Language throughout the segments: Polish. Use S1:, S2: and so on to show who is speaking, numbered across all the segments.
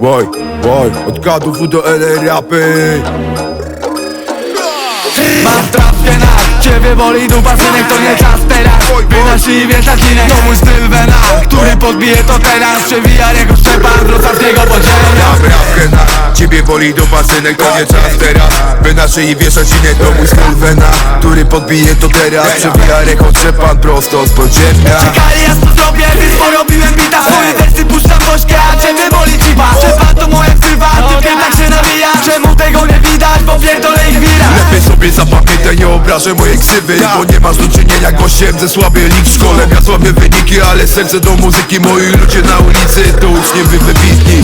S1: Woj, woj, od gadów do LR rapy.
S2: Mam trafkę na ciebie boli dupa synek to nie czas teraz. Wynosi wietacinek to mój styl wena Który podbije to teraz. Przewija jego szczepan z ostatniego podziemia.
S1: Mam rapkę na ciebie boli do pasynek To nie czas teraz, by na szyi wieszać inne To mój styl wena, który podbije to teraz. Przebija rechot pan prosto z podziemia.
S2: Kali ja to zrobię, więc porobiłem bita Swoje wersy puszczam bośkę, a ciebie boli ciba Szczepan to moja ksywa, ty tak się nawija Czemu tego nie widać, bo pierdolę ich wira
S1: Lepiej sobie zapamiętaj, nie obrażę mojej ksywy Bo nie masz do czynienia gościem ze słaby lig w szkole. Miał słabe wyniki, ale serce do muzyki Moi ludzie na ulicy to uczniowie wybitni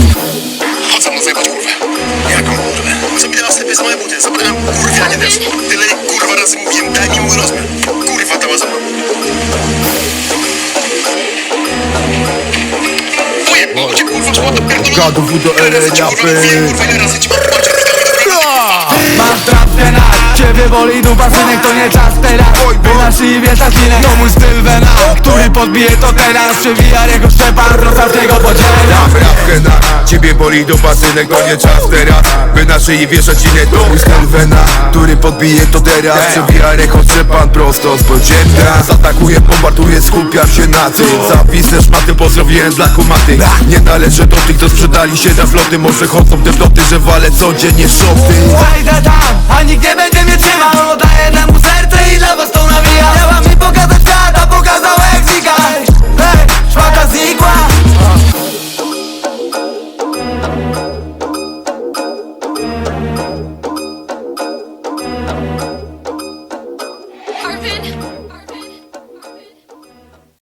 S3: wiesz. Tyle kurwa razy mówiłem, daj mi mój rozmiar. Kurwa, dała za mną. Ujebnij cię kurwa, to pierdolona?
S1: Do
S3: razy ci mam patrzeć,
S2: Mam trafkę na ciebie boli dupa synek to nie czas teraz Wynosi i wietacinek to mój styl wena Który podbije to teraz Przewija jego szczepan
S1: rapkę na ciebie boli do pasynek To nie czas teraz, by na szyi wieszać inne To mój styl wena, który podbije to teraz. Przebija rechot pan prosto z podziemia Zaatakuję, bombarduję, skupiam się na tym. Zawisnę szmaty, pozdrowiłem dla kumaty. Nie należę do tych, co sprzedali się na floty. Może chodzą te ploty, że walę codziennie szoty.
S2: Wejdę tam, a nikt nie Harvin.